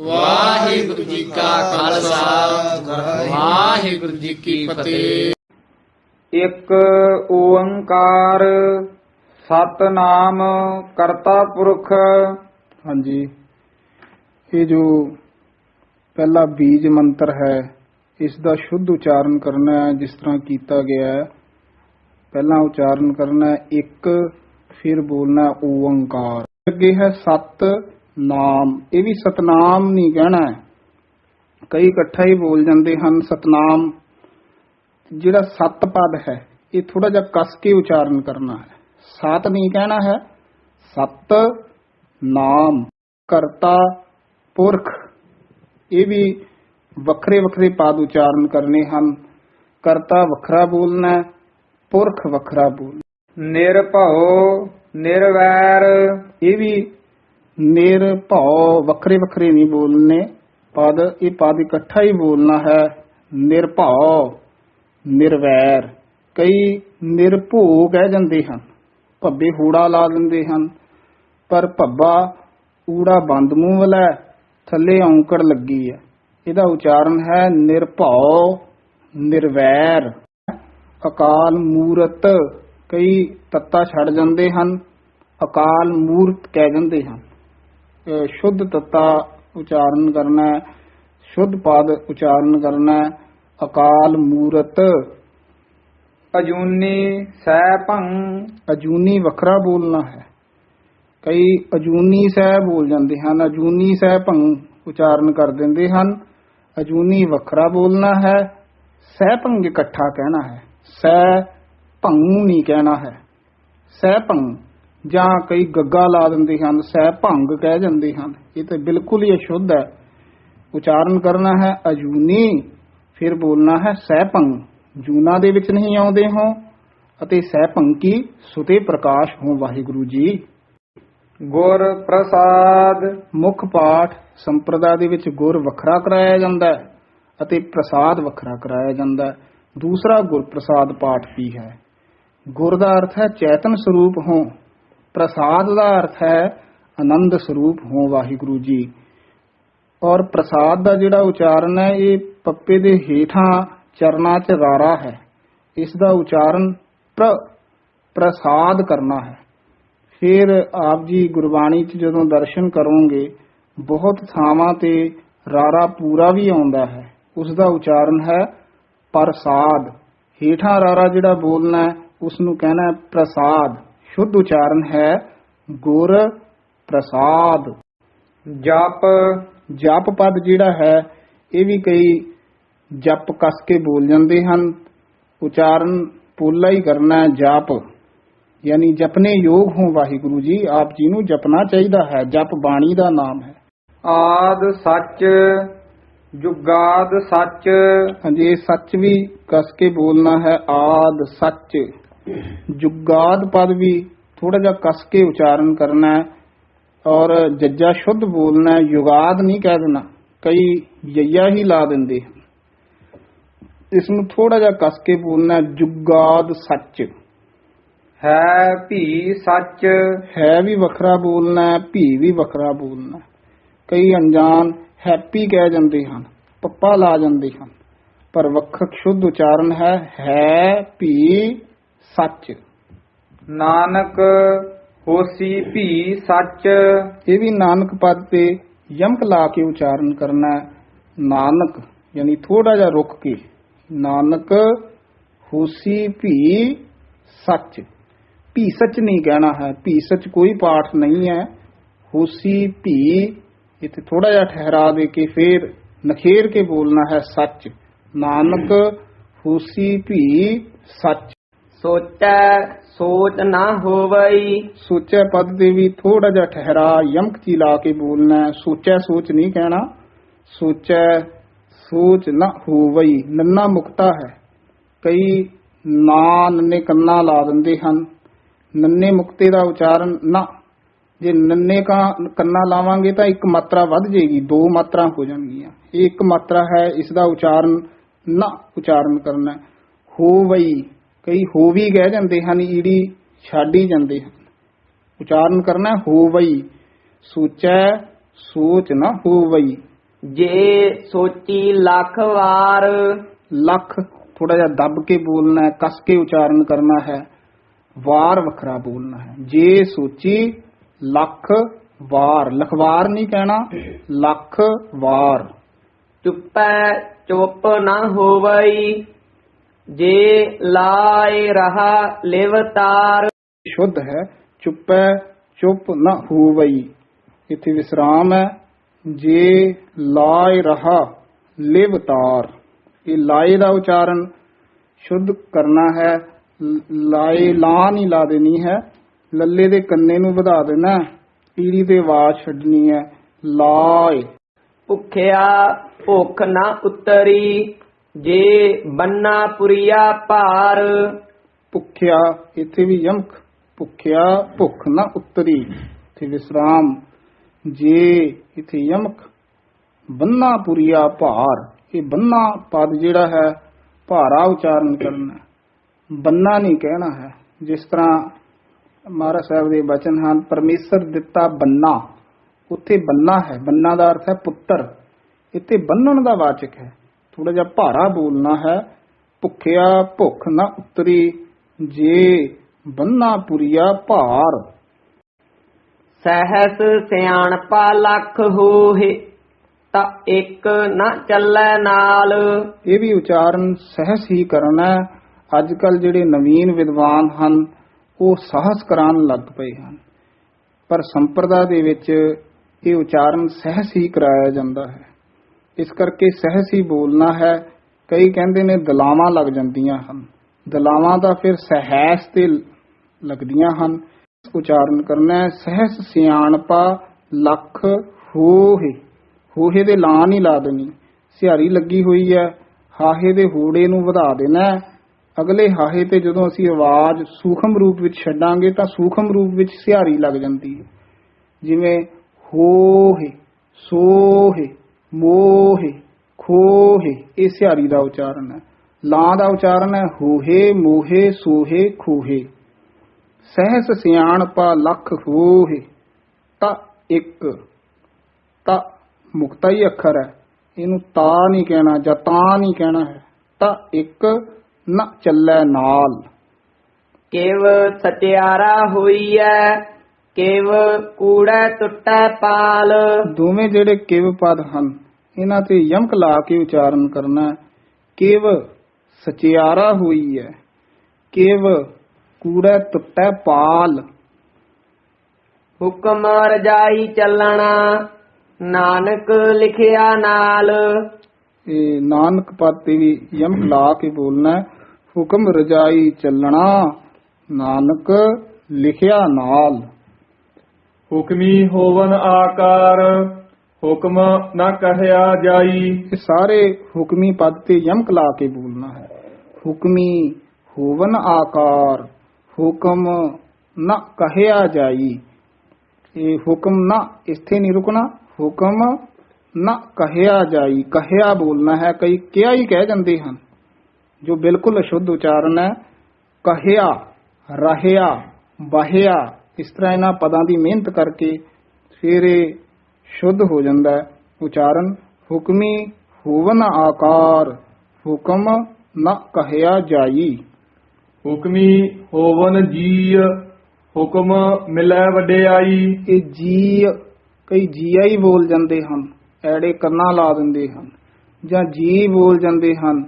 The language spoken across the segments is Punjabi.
ਵਾਹਿਗੁਰੂ ਜੀ ਕਾ ਖਾਲਸਾ। ਵਾਹਿਗੁਰੂ ਜੀ ਕੀ ਫਤਿਹ। ਇੱਕ ਓੰਕਾਰ ਸਤਨਾਮ ਕਰਤਾ ਪੁਰਖ। ਹਾਂਜੀ। ਇਹ ਜੋ ਪਹਿਲਾ ਬੀਜ ਮੰਤਰ ਹੈ ਇਸ ਦਾ ਸ਼ੁੱਧ ਉਚਾਰਨ ਕਰਨਾ ਹੈ ਜਿਸ ਤਰ੍ਹਾਂ ਕੀਤਾ ਗਿਆ ਹੈ। ਪਹਿਲਾਂ ਉਚਾਰਨ ਕਰਨਾ ਹੈ ਇੱਕ ਫਿਰ ਬੋਲਣਾ ਓੰਕਾਰ। ਅੱਗੇ ਹੈ ਸਤ ਨਾਮ ਇਹ ਵੀ ਸਤਨਾਮ ਨਹੀਂ ਕਹਿਣਾ ਹੈ। ਕਈ ਇਕੱਠਾ ਹੀ ਬੋਲ ਜਾਂਦੇ ਹਨ ਸਤਨਾਮ। ਜਿਹੜਾ ਸਤ ਪਦ ਹੈ ਇਹ ਥੋੜਾ ਜਿਹਾ ਕਸ ਕੇ ਉਚਾਰਨ ਕਰਨਾ ਹੈ। ਸਤ ਨਹੀਂ ਕਹਿਣਾ ਹੈ। ਸਤ ਨਾਮ ਕਰਤਾ ਪੁਰਖ। ਇਹ ਵੀ ਵੱਖਰੇ ਵੱਖਰੇ ਪਦ ਉਚਾਰਨ ਕਰਨੇ ਹਨ। ਕਰਤਾ ਵੱਖਰਾ ਬੋਲਣਾ ਪੁਰਖ ਵੱਖਰਾ ਬੋਲ ਨਿਰਭਉ ਨਿਰਵੈਰ। ਇਹ ਵੀ ਨਿਰਭਉ ਵੱਖਰੇ ਵੱਖਰੇ ਨਹੀਂ ਬੋਲਨੇ ਪਦ ਇਹ ਪਦ ਇਕੱਠਾ ਹੀ ਬੋਲਣਾ ਹੈ ਨਿਰਭਉ ਨਿਰਵੈਰ। ਕਈ ਨਿਰਭਉ ਕਹਿ ਜਾਂਦੇ ਹਨ ਭੱਬੇ ਹੂੜਾ ਲਾ ਦਿੰਦੇ ਹਨ ਪਰ ਭੱਬਾ ਊੜਾ ਬੰਦ ਮੂੰਹ ਵਾਲਾ ਹੈ, ਥੱਲੇ ਔਂਕੜ ਲੱਗੀ ਹੈ। ਇਹਦਾ ਉਚਾਰਨ ਹੈ ਨਿਰਭਉ ਨਿਰਵੈਰ। ਅਕਾਲ ਮੂਰਤ ਕਈ ਤੱਤਾ ਛੱਡ ਜਾਂਦੇ ਹਨ ਅਕਾਲ ਮੂਰਤ ਕਹਿ ਜਾਂਦੇ ਹਨ। ਸ਼ੁੱਧ ਤੱਤਾ ਉਚਾਰਨ ਕਰਨਾ ਹੈ ਸ਼ੁੱਧ ਪਦ ਉਚਾਰਨ ਕਰਨਾ ਹੈ ਅਕਾਲ ਮੂਰਤ। ਅਜੂਨੀ ਸੈਭੰ ਅਜੂਨੀ ਵੱਖਰਾ ਬੋਲਣਾ ਹੈ। ਕਈ ਅਜੂਨੀ ਸਹਿ ਬੋਲ ਜਾਂਦੇ ਹਨ ਅਜੂਨੀ ਸਹਿ ਭੰਗ ਉਚਾਰਨ ਕਰ ਦਿੰਦੇ ਹਨ ਅਜੂਨੀ ਵੱਖਰਾ ਬੋਲਣਾ ਹੈ ਸਹਿ ਭੰਗ ਇਕੱਠਾ ਕਹਿਣਾ ਹੈ ਸਹਿ ਭੰਗ ਨਹੀਂ ਕਹਿਣਾ ਹੈ ਸਹਿ ਭੰਗ ਜਾਂ ਕਈ ਗੱਗਾ ਲਾ ਦਿੰਦੇ ਹਨ, ਸਹਿ ਭੰਗ ਕਹਿ ਜਾਂਦੇ ਹਨ। ਇਹ ਤਾਂ ਬਿਲਕੁਲ ਹੀ ਅਸ਼ੁੱਧ ਹੈ। ਉਚਾਰਨ ਕਰਨਾ ਹੈ ਅਜੂਨੀ, ਫਿਰ ਬੋਲਣਾ ਹੈ ਸਹਿ ਭੰਗ। ਜੂਨਾ ਦੇ ਵਿੱਚ ਨਹੀਂ ਆਉਂਦੇ ਹੋ, ਅਤੇ ਸਹਿ ਭੰਗੀ ਸੁਤੇ ਪ੍ਰਕਾਸ਼ ਹੋ, ਵਾਹਿਗੁਰੂ ਜੀ। ਗੁਰ ਪ੍ਰਸਾਦ ਮੁੱਖ ਪਾਠ ਸੰਪਰਦਾ ਦੇ ਵਿੱਚ ਗੁਰ ਵੱਖਰਾ ਕਰਾਇਆ ਜਾਂਦਾ ਹੈ, ਅਤੇ ਪ੍ਰਸਾਦ ਵੱਖਰਾ ਕਰਾਇਆ ਜਾਂਦਾ ਹੈ। ਦੂਸਰਾ ਗੁਰ ਪ੍ਰਸਾਦ ਪਾਠ ਵੀ ਹੈ। ਗੁਰ ਦਾ ਅਰਥ ਹੈ ਚੇਤਨ ਸਰੂਪ ਹੋ। ਪ੍ਰਸਾਦ ਦਾ ਅਰਥ ਹੈ ਆਨੰਦ ਸਰੂਪ ਹੋ ਵਾਹਿਗੁਰੂ ਜੀ। ਔਰ ਪ੍ਰਸਾਦ ਦਾ ਜਿਹੜਾ ਉਚਾਰਨ ਹੈ, ਇਹ ਪੱਪੇ ਦੇ ਹੇਠਾਂ ਚਰਨਾਂ 'ਚ ਰਾਰਾ ਹੈ। ਇਸ ਦਾ ਉਚਾਰਨ ਪ੍ਰ, ਪ੍ਰਸਾਦ ਕਰਨਾ ਹੈ। ਫਿਰ ਆਪ ਜੀ ਗੁਰਬਾਣੀ 'ਚ ਜਦੋਂ ਦਰਸ਼ਨ ਕਰੋਗੇ, ਬਹੁਤ ਥਾਵਾਂ ਤੇ ਰਾਰਾ ਪੂਰਾ ਵੀ ਆਉਂਦਾ ਹੈ। ਉਸ ਦਾ ਉਚਾਰਨ ਹੈ ਪ੍ਰਸਾਦ। ਹੇਠਾਂ ਰਾਰਾ ਜਿਹੜਾ ਬੋਲਣਾ ਹੈ ਉਸ ਨੂੰ ਕਹਿਣਾ ਹੈ ਪ੍ਰਸਾਦ। ਸ਼ੁੱਧ ਉਚਾਰਨ ਹੈ ਗੁਰ ਪ੍ਰਸਾਦ। ਜਪ ਜਪ ਪਦ ਜਿਹੜਾ ਹੈ ਇਹ ਵੀ ਕਈ ਜਪ ਕਸ ਕੇ ਬੋਲ ਜਾਂਦੇ ਹਨ। ਉਚਾਰਨ ਪੋਲਾ ਹੀ ਕਰਨਾ ਹੈ ਜਪ। ਯਾਨੀ ਜਪਨੇ ਯੋਗ ਹੋ ਵਾਹਿਗੁਰੂ ਜੀ ਆਪ ਜੀ ਨੂੰ ਜਪਣਾ ਚਾਹੀਦਾ ਹੈ। ਜਪ ਬਾਣੀ ਦਾ ਨਾਮ ਹੈ। ਆਦ ਸੱਚ ਜੁਗਾਦ ਸੱਚ। ਹਾਂਜੀ ਸੱਚ ਵੀ ਕਸ ਕੇ ਬੋਲਣਾ ਹੈ ਆਦ ਸੱਚ। ਜੁਗਾਦ ਪਦ ਵੀ ਥੋੜਾ ਜਿਹਾ ਕਸ ਕੇ ਉਚਾਰਨ ਕਰਨਾ ਹੈ ਔਰ ਜੱਜਾ ਸ਼ੁੱਧ ਬੋਲਣਾ ਹੈ ਯੁਗਾਦ ਨਹੀਂ ਕਹਿ ਦੇਣਾ ਕਈ ਯਈਆ ਹੀ ਲਾ ਦਿੰਦੇ ਇਸ ਨੂੰ ਥੋੜਾ ਜਿਹਾ ਕਸ ਕੇ ਬੋਲਣਾ ਜੁਗਾਦ ਸੱਚ। ਹੈ ਭੀ ਸੱਚ। ਹੈ ਵੀ ਵੱਖਰਾ ਬੋਲਣਾ ਭੀ ਵੀ ਵੱਖਰਾ ਬੋਲਣਾ। ਕਈ ਅਣਜਾਣ ਹੈਪੀ ਕਹਿ ਜਾਂਦੇ ਹਨ ਪੱਪਾ ਲਾ ਜਾਂਦੇ ਹਨ ਪਰ ਵੱਖਰ ਸ਼ੁੱਧ ਉਚਾਰਨ ਹੈ ਹੈ ਭੀ ਸੱਚ। ਨਾਨਕ ਹੋਸੀ ਭੀ ਸੱਚ। ਇਹ ਵੀ ਨਾਨਕ ਪਦ ਤੇ ਯਮਕ ਲਾ ਕੇ ਉਚਾਰਨ ਕਰਨਾ ਹੈ। ਨਾਨਕ, ਯਾਨੀ ਥੋੜਾ ਜਿਹਾ ਰੁਕ ਕੇ। ਨਾਨਕ ਹੋਸੀ ਭੀ ਸੱਚ। ਭੀ ਸੱਚ ਨਹੀਂ ਕਹਿਣਾ ਹੈ। ਭੀ ਸੱਚ ਕੋਈ ਪਾਠ ਨਹੀਂ ਹੈ। ਹੋਸੀ ਭੀ ਇੱਥੇ ਥੋੜਾ ਜਿਹਾ ਠਹਿਰਾ ਦੇ ਕੇ ਫੇਰ ਨਖੇਰ ਕੇ ਬੋਲਣਾ ਹੈ ਸੱਚ। ਨਾਨਕ ਹੋਸੀ ਭੀ ਸੱਚ। ਸੋਚੈ, ਸੋਚ ਨਾ ਹੋਵਈ। ਸੋਚਿਆ ਪਦ ਦੇ ਵੀ ਥੋੜਾ ਜਿਹਾ ਠਹਿਰਾ, ਯਮਕ ਜੀ ਲਾ ਕੇ ਬੋਲਣਾ ਹੈ। ਸੋਚ ਨਹੀਂ ਕਹਿਣਾ। ਸੋਚੈ, ਸੋਚ ਨਾ ਹੋਵਈ। ਨੰਨਾ ਮੁਕਤਾ ਹੈ। ਕਈ ਨਾ ਨੰਨੇ ਕੰਨਾ ਲਾ ਦਿੰਦੇ ਹਨ। ਨੰਨੇ ਮੁਕਤੇ ਦਾ ਉਚਾਰਨ ਨਾ। ਜੇ ਨੰਨੇ ਕਾ ਕੰਨਾ ਲਾਵਾਂਗੇ ਤਾਂ ਇੱਕ ਮਾਤਰਾ ਵੱਧ ਜੇਗੀ ਦੋ ਮਾਤਰਾ ਹੋ ਜਾਣਗੀਆਂ। ਇਹ ਇੱਕ ਮਾਤਰਾ ਹੈ, ਇਸ ਦਾ ਉਚਾਰਨ ਨਾ ਉਚਾਰਨ ਕਰਨਾ ਹੈ। ਹੋਵਈ। ਕਈ ਹੋ ਵੀ ਕਹਿ ਜਾਂਦੇ ਹਨ ਈੜੀ ਛੱਡ ਹੀ ਜਾਂਦੇ ਹਨ। ਉਚਾਰਨ ਕਰਨਾ ਹੈ ਹੋਵਈ ਸੋਚੈ ਸੋਚ ਨਾ ਹੋਵਈ ਜੇ ਸੋਚੀ ਲੱਖ ਵਾਰ। ਲੱਖ ਥੋੜਾ ਜਿਹਾ ਦੱਬ ਕੇ ਬੋਲਣਾ ਹੈ ਕਸ ਕੇ ਉਚਾਰਨ ਕਰਨਾ ਹੈ ਵਾਰ ਵੱਖਰਾ ਬੋਲਣਾ ਹੈ। ਜੇ ਸੋਚੀ ਲੱਖ ਵਾਰ ਲਖਵਾਰ ਨਹੀਂ ਕਹਿਣਾ ਲੱਖ ਵਾਰ। ਚੁੱਪੈ ਚੁੱਪ ਨਾ ਹੋਵਈ ਜੇ ਲਾਏ ਰਹਾ ਲਿਵਤਾਰ। ਸ਼ੁੱਧ ਹੈ ਚੁੱਪੈ ਚੁੱਪ ਨਾ ਹੋਵਈ। ਇੱਥੇ ਵਿਸਰਾਮ ਹੈ ਜੇ ਲਾਇ ਰਹਾ ਲਿਵ ਤਾਰ ਇਹ ਲਾਏ ਦਾ ਉਚਾਰਨ ਸ਼ੁੱਧ ਕਰਨਾ ਹੈ ਲਾਏ ਲਾ ਨਹੀਂ ਲਾ ਦੇਣੀ ਹੈ ਲੱਲੇ ਦੇ ਕੰਨੇ ਨੂੰ ਵਧਾ ਦੇਣਾ। ਪੀੜੀ ਤੇ ਆਵਾਜ਼ ਛੱਡਣੀ ਹੈ ਲਾਏ ਭੁਖਿਆ ਭੁੱਖ ਨਾ ਉਤਰੀ। ਜੇ ਬੰਨਾ ਪੁਰੀਆ ਭਾਰ। ਭੁੱਖਿਆ, ਇੱਥੇ ਵੀ ਯਮਕ। ਭੁੱਖਿਆ, ਭੁੱਖ ਨਾ ਉਤਰੀ। ਇੱਥੇ ਵਿਸਰਾਮ। ਜੇ ਇੱਥੇ ਯਮਕ, ਬੰਨਾ ਪੁਰੀਆ ਭਾਰ। ਇਹ ਬੰਨਾ ਪਦ ਜਿਹੜਾ ਹੈ, ਭਾਰਾ ਉਚਾਰਨ ਕਰਨਾ। ਬੰਨਾ ਨਹੀਂ ਕਹਿਣਾ ਹੈ। ਜਿਸ ਤਰ੍ਹਾਂ ਮਹਾਰਾਜ ਸਾਹਿਬ ਦੇ ਬਚਨ ਹਨ, ਪਰਮੇਸ਼ਰ ਦਿੱਤਾ ਬੰਨਾ। ਉੱਥੇ ਬੰਨਾ ਹੈ। ਬੰਨਾ ਦਾ ਅਰਥ ਹੈ ਪੁੱਤਰ। ਇੱਥੇ ਬੰਨਣ ਦਾ ਵਾਚਕ ਹੈ। ਥੋੜਾ ਜਿਹਾ ਭਾਰਾ ਬੋਲਣਾ ਹੈ। ਭੁੱਖਿਆ ਭੁੱਖ ਨਾ ਉਤਰੀ ਜੇ ਬੰਨਾ ਪੁਰੀਆ ਭਾਰ। ਸਹਸ ਸਿਆਣਪਾ ਲੱਖ ਹੋਏ ਤਾਂ ਇੱਕ ਨਾ ਚੱਲੈ ਨਾਲ। ਇਹ ਵੀ ਉਚਾਰਨ ਸਹਿਸ ਹੀ ਕਰਨਾ ਅੱਜ ਕੱਲ ਜਿਹੜੇ ਨਵੀਨ ਵਿਦਵਾਨ ਹਨ ਉਹ ਸਾਹਸ ਕਰਾਉਣ ਲੱਗ ਪਏ ਹਨ। ਪਰ ਸੰਪਰਦਾ ਦੇ ਵਿੱਚ ਇਹ ਉਚਾਰਨ ਸਹਿਸ ਹੀ ਕਰਾਇਆ ਜਾਂਦਾ ਹੈ। ਇਸ ਕਰਕੇ ਸਹਿਸ ਹੀ ਬੋਲਣਾ ਹੈ। ਕਈ ਕਹਿੰਦੇ ਨੇ ਦਲਾਵਾਂ ਲੱਗ ਜਾਂਦੀਆਂ ਹਨ। ਦਲਾਵਾਂ ਦਾ ਫਿਰ ਸਹਿਸ ਤੇ ਲੱਗਦੀਆਂ ਹਨ। ਉਚਾਰਨ ਕਰਨਾ ਹੈ, ਸਹਿਸ ਸਿਆਣਪਾ ਲੱਖ ਹੋਏ ਹੋਹੇ ਦੇ ਲਾਂ ਨਹੀਂ ਲਾ ਦੇਣੀ। ਸਿਹਾਰੀ ਲੱਗੀ ਹੋਈ ਹੈ, ਹਾਹੇ ਦੇ ਹੂੜੇ ਨੂੰ ਵਧਾ ਦੇਣਾ ਅਗਲੇ ਹਾਹੇ ਤੇ ਜਦੋਂ ਅਸੀਂ ਆਵਾਜ਼ ਸੂਖਮ ਰੂਪ ਵਿੱਚ ਛੱਡਾਂਗੇ ਤਾਂ ਸੂਖਮ ਰੂਪ ਵਿੱਚ ਸਿਹਾਰੀ ਲੱਗ ਜਾਂਦੀ ਹੈ। ਜਿਵੇਂ ਹੋਹੇ, ਸੋਹੇ। ਮੋਹੇ, ਖੋਹੇ, ਇਹ ਸਿਹਾਰੀ ਦਾ ਉਚਾਰਨ ਹੈ। ਲਾਂ ਦਾ ਉਚਾਰਨ ਹੈ, ਹੋਹੇ, ਮੋਹੇ, ਸੋਹੇ, ਖੋਹੇ। ਸਹਿਸ ਸਿਆਣਪਾ ਲੱਖ ਹੋਹੇ, ਤਾਂ ਇੱਕ। ਤਾਂ ਮੁਕਤਾ ਹੀ ਅੱਖਰ ਹੈ। ਇਹਨੂੰ ਤਾ ਨਹੀਂ ਕਹਿਣਾ, ਜਾਂ ਤਾਂ ਨਹੀਂ ਕਹਿਣਾ ਹੈ। ਤਾਂ ਇੱਕ, ਨਾ ਚੱਲੈ ਨਾਲ। ਕਿਵ ਸਚਿਆਰਾ ਹੋਈਐ ਕਿਵ ਕੂੜੈ ਟੁੱਟੈ ਪਾਲ। ਦੋਵੇਂ ਜਿਹੜੇ ਕਿਵ ਪਦ ਹਨ ਇਹਨਾਂ ਤੇ ਯਮਕ ਲਾ ਕੇ ਉਚਾਰਨ ਕਰਨਾ ਕਿਵ ਸਚਿਆਰਾ ਹੋਈ ਹੈ ਕਿਵ ਕੂੜਾ ਟੁੱਟੈ ਪਾਲ। ਹੁਕਮ ਰਜਾਈ ਚੱਲਣਾ ਨਾਨਕ ਲਿਖਿਆ ਨਾਲ। ਇਹ ਨਾਨਕ ਪਦ ਤੇ ਵੀ ਯਮਕ ਲਾ ਕੇ ਬੋਲਣਾ ਹੁਕਮ ਰਜਾਈ ਚੱਲਣਾ ਨਾਨਕ ਲਿਖਿਆ ਨਾਲ। ਹੁਕਮੀ ਹੋਵਨ ਆਕਾਰ, ਹੁਕਮ ਨਾ ਕਹਿਆ ਜਾਈ। ਇਹ ਸਾਰੇ ਹੁਕਮੀ ਪਦ ਤੇ ਯਮਕ ਲਾ ਕੇ ਬੋਲਣਾ ਹੈ। ਹੁਕਮੀ ਹੋਵਨ ਆਕਾਰ, ਹੁਕਮ ਨਾ ਕਹਿਆ ਜਾਈ। ਇਹ ਹੁਕਮ ਨਾ ਇੱਥੇ ਨਹੀਂ ਰੁਕਣਾ, ਹੁਕਮ ਨਾ ਕਹਿਆ ਜਾਈ। ਕਹਿਆ ਬੋਲਣਾ ਹੈ, ਕਈ ਕਿਹਾ ਹੀ ਕਹਿ ਜਾਂਦੇ ਹਨ। ਜੋ ਬਿਲਕੁਲ ਅਸ਼ੁੱਧ ਉਚਾਰਨ ਹੈ, ਕਹਿਆ, ਰਹਿਆ ਬਹਿਆ ਇਸ ਤਰ੍ਹਾਂ ਇਹਨਾਂ ਪਦਾਂ ਦੀ ਮਿਹਨਤ ਕਰਕੇ ਫਿਰ ਇਹ ਸ਼ੁੱਧ ਹੋ ਜਾਂਦਾ ਹੈ। ਉਚਾਰਨ ਹੁਕਮੀ ਹੋਵਨ ਆਕਾਰ ਹੁਕਮ ਨਾ ਕਹਿਆ ਜਾਈ। ਹੁਕਮੀ ਹੋਵਨ ਜੀ ਹੁਕਮ ਮਿਲੈ ਵਡਿਆਈ ਇਹ ਜੀ ਕਈ ਜੀਆ ਹੀ ਬੋਲ ਜਾਂਦੇ ਹਨ ਐੜੇ ਕੰਨਾਂ ਲਾ ਦਿੰਦੇ ਹਨ। ਜਾਂ ਜੀ ਬੋਲ ਜਾਂਦੇ ਹਨ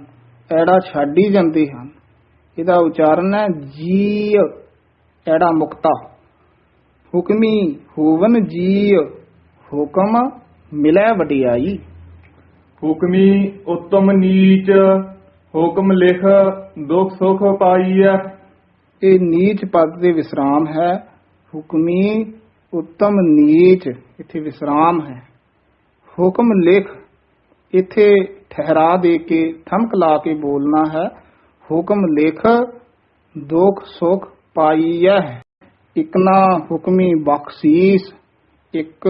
ਐੜਾ ਛੱਡ ਹੀ ਜਾਂਦੇ ਹਨ। ਇਹਦਾ ਉਚਾਰਨ ਹੈ ਜੀ ਐੜਾ ਮੁਕਤਾ। ਹੁਕਮੀ ਹੋਵਨ ਜੀ ਹੁਕਮ ਮਿਲੈ ਵਡਿਆਈ। ਹੁਕਮੀ ਉਤਮ ਨੀਚ ਹੁਕਮ ਲਿਖ ਦੁਖ ਸੁਖ ਪਾਈਐ। ਇਹ ਨੀਚ ਪਦ ਦੇ ਵਿਸਰਾਮ ਹੈ। ਹੁਕਮੀ ਉੱਤਮ ਨੀਚ ਇੱਥੇ ਵਿਸਰਾਮ ਹੈ। ਹੁਕਮ ਲਿਖ ਇੱਥੇ ਠਹਿਰਾ ਦੇ ਕੇ ਠਮਕ ਲਾ ਕੇ ਬੋਲਣਾ ਹੈ। ਹੁਕਮ ਲਿਖ ਦੁਖ ਸੁਖ ਪਾਈਐ। ਇਕ ਨਾ ਹੁਕਮੀ ਬਖਸ਼ੀਸ ਇੱਕ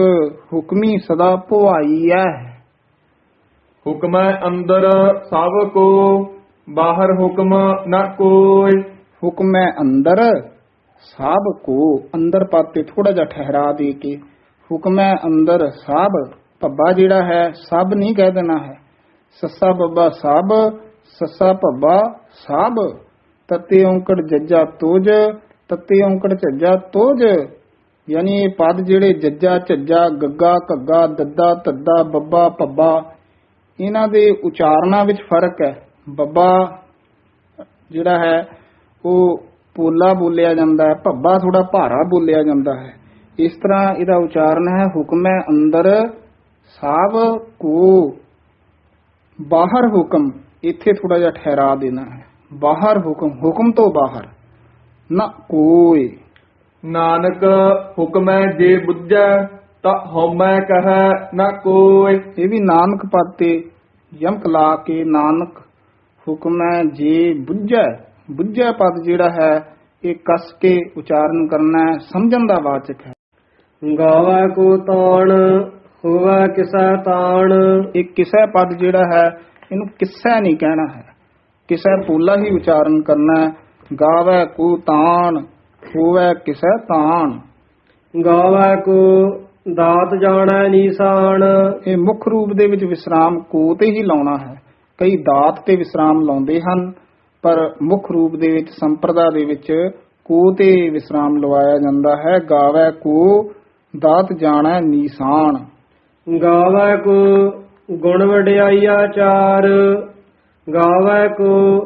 ਹੁਕਮੀ ਸਦਾ ਭਵਾਈਐ ਹੁਕਮੈ ਅੰਦਰ ਸਭ ਕੋ ਬਾਹਰ ਹੁਕਮ ਨਾ ਕੋਈ। ਹੁਕਮੈ ਅੰਦਰ ਸਭ ਕੋ ਅੰਦਰ ਪਦ ਤੇ ਥੋੜਾ ਜਿਹਾ ਠਹਿਰਾ ਦੇ ਕੇ ਹੁਕਮੈ ਅੰਦਰ ਸਭ ਭੱਬਾ ਜਿਹੜਾ ਹੈ ਸਭ ਨਹੀਂ ਕਹਿ ਦੇਣਾ ਹੈ। ਸੱਸਾ ਬੱਬਾ ਸਭ ਸੱਸਾ ਭੱਬਾ ਸਭ ਤਤੇ ਔਂਕੜ ਜੱਜਾ ਤੋਜ ਤੱਤੇ ਔਂਕੜ ਝੱਜਾ ਤੋਜ, ਯਾਨੀ ਇਹ ਪਦ ਜਿਹੜੇ ਜੱਜਾ ਝੱਜਾ, ਗੱਗਾ ਘੱਗਾ, ਦੱਦਾ ਤੱਦਾ, ਬੱਬਾ ਭੱਬਾ, ਇਹਨਾਂ ਦੇ ਉਚਾਰਨਾ ਵਿੱਚ ਫ਼ਰਕ ਹੈ। ਬੱਬਾ ਜਿਹੜਾ ਹੈ, ਉਹ ਪੋਲਾ ਬੋਲਿਆ ਜਾਂਦਾ ਹੈ, ਭੱਬਾ ਥੋੜਾ ਭਾਰਾ ਬੋਲਿਆ ਜਾਂਦਾ ਹੈ। ਇਸ ਤਰ੍ਹਾਂ ਇਹਦਾ ਉਚਾਰਨ ਹੈ, ਹੁਕਮੈ ਅੰਦਰ ਸਭ ਕੋ, ਬਾਹਰ ਹੁਕਮ, ਇੱਥੇ ਥੋੜਾ ਜਿਹਾ ਠਹਿਰਾ ਦੇਣਾ ਹੈ। ਬਾਹਰ ਹੁਕਮ ਹੁਕਮ ਤੋਂ ਬਾਹਰ। ਨਾ ਕੋਈ। ਨਾਨਕ ਹੁਕਮੈ ਜੇ ਬੁੱਝੈ ਤਾ ਹਉਮੈ ਕਹੈ ਨਾ ਕੋਈ। ਇਹ ਵੀ ਨਾਨਕ ਪਦ ਤੇ ਯਮਕ ਲਾ ਕੇ ਨਾਨਕ ਹੁਕਮੈ ਜੇ ਬੁੱਝੈ। ਬੁੱਝੈ ਪਦ ਜਿਹੜਾ ਹੈ ਇਹ ਕਸ ਕੇ ਉਚਾਰਨ ਕਰਨਾ ਸਮਝਣ ਦਾ ਵਾਚਕ ਹੈ। ਗਾਵਾ ਕੋ ਤਾਣ ਹੋਵਾ ਕਿਸਾ ਤਾਣ। ਇਹ ਕਿਸੈ ਪਦ ਜਿਹੜਾ ਹੈ ਇਹਨੂੰ ਕਿਸੈ ਨਹੀਂ ਕਹਿਣਾ ਹੈ। ਕਿਸੈ ਪੂਲਾ ਹੀ ਉਚਾਰਨ ਕਰਨਾ ਹੈ ਗਾਵੈ ਕੋ ਤਾਣ ਹੋਵੈ ਕਿਸੈ ਤਾਣ ਗਾਵਾ ਕੋ ਦਾਤ ਜਾਣੈ ਨੀਸਾਨ। ਇਹ ਮੁੱਖ ਰੂਪ ਦੇ ਵਿੱਚ ਵਿਸਰਾਮ ਕੋ ਤੇ ਹੀ ਲਾਉਣਾ ਹੈ। ਕਈ ਦਾਤ ਤੇ ਵਿਸਰਾਮ ਲਾਉਂਦੇ ਹਨ ਪਰ ਮੁੱਖ ਰੂਪ ਦੇ ਵਿੱਚ ਸੰਪਰਦਾ ਦੇ ਵਿੱਚ ਕੋ ਤੇ ਵਿਸਰਾਮ ਲਵਾਇਆ ਜਾਂਦਾ ਹੈ। ਗਾਵੈ ਕੋ ਦਾਤ ਜਾਣੈ ਨੀਸਾਨ। ਗਾਵਾ ਕੋ ਗੁਣ ਵਡਿਆਈਆ ਚਾਰ ਗਾਵਾ ਕੋ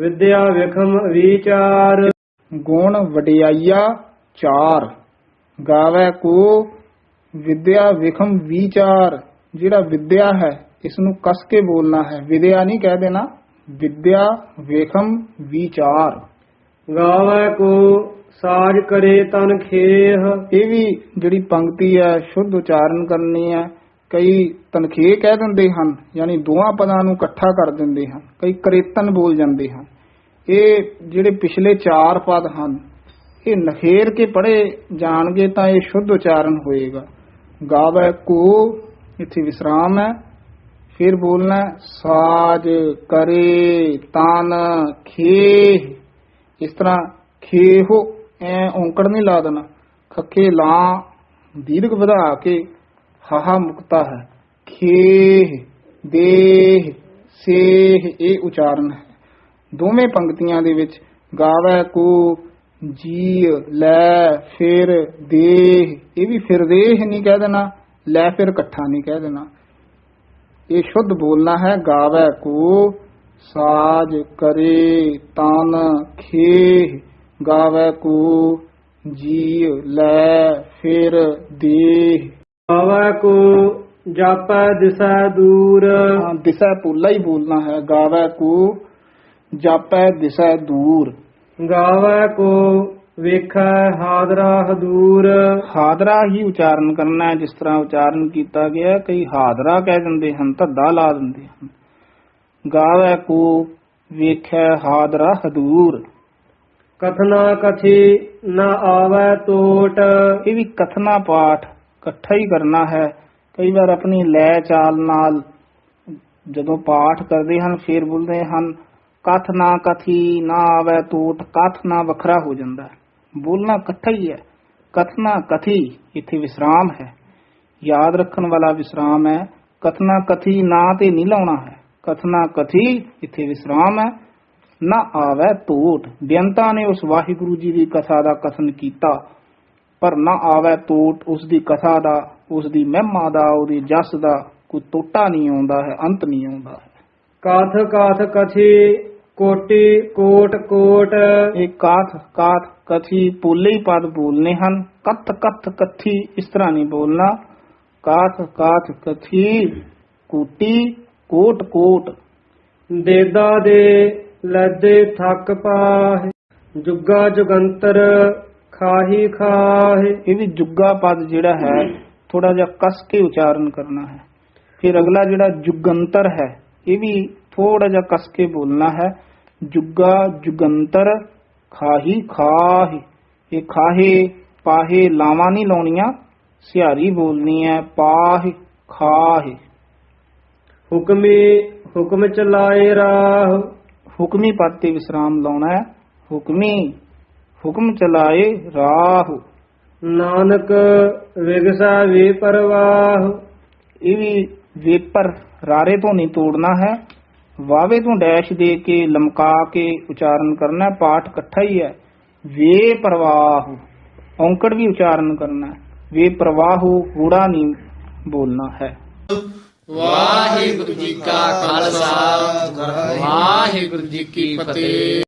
ਵਿਦਿਆ ਵਿਖਮ ਵਿਚਾਰ। ਗੁਣ ਵਡਿਆਈਆ ਚਾਰ। ਗਾਵੈ ਕੋ ਵਿਦਿਆ ਵਿਖਮ ਵਿਚਾਰ। ਜਿਹੜਾ ਵਿਦਿਆ ਹੈ ਇਸ ਨੂੰ ਕਸ ਕੇ ਬੋਲਣਾ ਹੈ। ਵਿਦਿਆ ਨਹੀਂ ਕਹਿ ਦੇਣਾ ਵਿਦਿਆ ਵਿਖਮ ਵਿਚਾਰ। ਗਾਵਾ ਕੋ ਸਾਜ ਕਰੇ ਤਨ ਖੇਹ। ਇਹ ਵੀ ਜਿਹੜੀ ਪੰਕਤੀ ਹੈ ਸ਼ੁੱਧ ਉਚਾਰਨ ਕਰਨੀ ਹੈ। ਕਈ ਤਨਖੇ ਕਹਿ ਦਿੰਦੇ ਹਨ, ਯਾਨੀ ਦੋਹਾਂ ਪਦਾਂ ਨੂੰ ਇਕੱਠਾ ਕਰ ਦਿੰਦੇ ਹਨ, ਕਈ ਕਰੇਤਨ ਬੋਲ ਜਾਂਦੇ ਹਨ। ਇਹ ਜਿਹੜੇ ਪਿਛਲੇ ਚਾਰ ਪਦ ਹਨ, ਇਹ ਨਖੇਰ ਕੇ ਪੜੇ ਜਾਣਗੇ ਤਾਂ ਇਹ ਸ਼ੁੱਧ ਉਚਾਰਨ ਹੋਏਗਾ। ਗਾਵੈ ਕੋ, ਇੱਥੇ ਵਿਸਰਾਮ ਹੈ, ਫਿਰ ਬੋਲਣਾ ਸਾਜ ਕਰੇ ਤਨ ਖੇ ਇਸ ਤਰ੍ਹਾਂ ਖੇਹੋ ਐ ਔਂਕੜ ਨਹੀਂ ਲਾ ਦੇਣਾ। ਖੱਕੇ ਲਾਂ, ਦੀਰਘ ਵਧਾ ਕੇ ਹਾਹਾ ਮੁਕਤਾ ਹੈ। ਖੇਹ, ਦੇਹ, ਸੇਹ, ਇਹ ਉਚਾਰਨ ਹੈ। ਦੋਵੇਂ ਪੰਕਤੀਆਂ ਦੇ ਵਿੱਚ ਗਾਵੈ ਕੋ ਜੀ ਲੈ, ਫਿਰ, ਦੇਹ, ਇਹ ਵੀ ਫਿਰ ਦੇਹ ਨਹੀਂ ਕਹਿ ਦੇਣਾ, ਲੈ, ਫਿਰ ਇਕੱਠਾ ਨਹੀਂ ਕਹਿ ਦੇਣਾ। ਇਹ ਸ਼ੁੱਧ ਬੋਲਣਾ ਹੈ ਗਾਵੈ ਕੋ ਸਾਜ, ਕਰੇ, ਤਨ, ਖੇਹ ਗਾਵੈ ਕੋ ਜੀ ਲੈ, ਫਿਰ, ਦੇਹ। ਗਾਵਾ ਕੋ ਜਾਪੈ ਦਿਸੈ ਦੂਰ ਹਾਂ, ਦਿਸੈ ਪੁੱਲਾ ਹੀ ਬੋਲਣਾ ਹੈ ਗਾਵੈ ਕੋ ਜਾਪੈ ਦਿਸੈ ਦੂਰ ਗਾਵਾ ਕੋ ਵੇਖੈ ਹਾਦਰਾ ਹਦੂਰ ਹਾਦਰਾ ਹੀ ਉਚਾਰਨ ਕਰਨਾ ਹੈ ਜਿਸ ਤਰ੍ਹਾਂ ਉਚਾਰਨ ਕੀਤਾ ਗਿਆ ਹੈ। ਕਈ ਹਾਦਰਾ ਕਹਿ ਦਿੰਦੇ ਹਨ ਧੱਦਾ ਲਾ ਦਿੰਦੇ ਹਨ ਗਾਵੈ ਕੋ ਵੇਖੈ ਹਾਦਰਾ ਹਦੂਰ ਕਥਨਾ ਕਥੀ ਨ ਆਵੈ ਟੋਟ ਇਹ ਵੀ ਕਥਨਾ ਪਾਠ ਇਕੱਠਾ ਹੀ ਕਰਨਾ ਹੈ। ਕਈ ਵਾਰ ਆਪਣੀ ਲੈ ਚਾਲ ਨਾਲ ਜਦੋਂ ਪਾਠ ਕਰਦੇ ਹਨ, ਫਿਰ ਬੋਲਦੇ ਹਨ, ਕਥ ਨਾ ਕਥੀ, ਨਾ ਆਵੇ ਟੋਟ ਕਥ ਨਾ ਵੱਖਰਾ ਹੋ ਜਾਂਦਾ ਬੋਲਣਾ ਇਕੱਠਾ ਹੀ ਹੈ। ਕਥਨਾ ਕਥੀ, ਇੱਥੇ ਵਿਸਰਾਮ ਹੈ। ਯਾਦ ਰੱਖਣ ਵਾਲਾ ਵਿਸਰਾਮ ਹੈ। ਕਥਨਾ ਕਥੀ, ਨਾ ਤੇ ਨਹੀਂ ਲਾਉਣਾ ਹੈ। ਕਥਨਾ ਕਥੀ, ਇੱਥੇ ਵਿਸਰਾਮ ਹੈ। ਨਾ ਆਵੇ ਟੋਟ ਬੇਅੰਤਾ ਨੇ ਉਸ ਵਾਹਿਗੁਰੂ ਜੀ ਦੀ ਕਥਾ ਦਾ ਕਥਨ ਕੀਤਾ। ਪਰ ਨਾ ਆਵੇ ਟੋਟ ਉਸ ਦੀ ਕਥਾ ਦਾ ਉਸ ਦੀ ਮਹਿਮਾ ਦਾ ਉਹਦੀ ਜਸ ਦਾ ਕੋਈ ਟੋਟਾ ਨਹੀਂ ਆਉਂਦਾ ਹੈ ਅੰਤ ਨਹੀਂ ਆਉਂਦਾ ਹੈ। ਕਾਥ ਕਾਥ ਕਥੀ ਕੋਟੀ ਕੋਟ ਕੋਟ। ਇਹ ਕਾਥ ਕਾਥ ਕਥੀ ਪੋਲੇ ਹੀ ਪਦ ਬੋਲਨੇ ਹਨ। ਕਥ ਕਥ ਕਥੀ ਇਸ ਤਰ੍ਹਾਂ ਨਹੀਂ ਬੋਲਣਾ। ਕਾਥ ਕਾਥ ਕਥੀ ਕੂਟੀ ਕੋਟ ਕੋਟ। ਦੇਦਾ ਦੇ ਲੱਦੇ ਥੱਕ ਪਾਹਿ। ਜੁਗਾ ਜੁਗੰਤਰ ਖਾਹੀ ਖਾਹੇ। ਇਹ ਵੀ ਜੁੱਗਾ ਪਦ ਜਿਹੜਾ ਹੈ ਥੋੜਾ ਜਿਹਾ ਕਸ ਕੇ ਉਚਾਰਨ ਕਰਨਾ ਹੈ। ਫਿਰ ਅਗਲਾ ਜਿਹੜਾ ਜੁਗੰਤਰ ਹੈ ਇਹ ਵੀ ਥੋੜਾ ਜਿਹਾ ਕਸ ਕੇ ਬੋਲਣਾ ਹੈ। ਜੁੱਗਾ ਜੁਗੰਤਰ ਖਾਹੀ ਖਾਹੀ। ਇਹ ਖਾਹੇ ਪਾਹੇ ਲਾਵਾਂ ਨਹੀਂ ਲਾਉਣੀਆਂ ਸਿਹਾਰੀ ਬੋਲਣੀ ਹੈ ਪਾਹ ਖਾਹ। ਹੁਕਮੀ ਹੁਕਮ ਚਲਾਏ ਰਾਹ। ਹੁਕਮੀ ਪਦ ਤੇ ਵਿਸਰਾਮ ਲਾਉਣਾ ਹੈ। ਹੁਕਮੀ ਹੁਕਮ ਚਲਾਏ ਰਾਹ। ਨਾਨਕ ਵਿਗਸਾ ਵੀ ਪਰਵਾਹ। ਇਹ ਵੀ ਵੇਪਰ ਰਾਰੇ ਤੋਂ ਨਹੀਂ ਤੋੜਨਾ ਹੈ। ਵਾਵੇ ਤੋਂ ਡੈਸ਼ ਦੇ ਕੇ ਲਮਕਾ ਕੇ ਉਚਾਰਨ ਕਰਨਾ। ਪਾਠ ਇਕੱਠਾ ਹੀ ਹੈ। ਵੇ ਪ੍ਰਵਾਹ। ਔਂਕੜ ਵੀ ਉਚਾਰਨ ਕਰਨਾ। ਵੇ ਪ੍ਰਵਾਹ ਹੂੜਾ ਨਹੀਂ ਬੋਲਣਾ ਹੈ। ਵਾਹਿਗੁਰੂ ਜੀ ਕਾ ਖਾਲਸਾ। ਵਾਹਿਗੁਰੂ ਜੀ ਕੀ ਫਤਿਹ।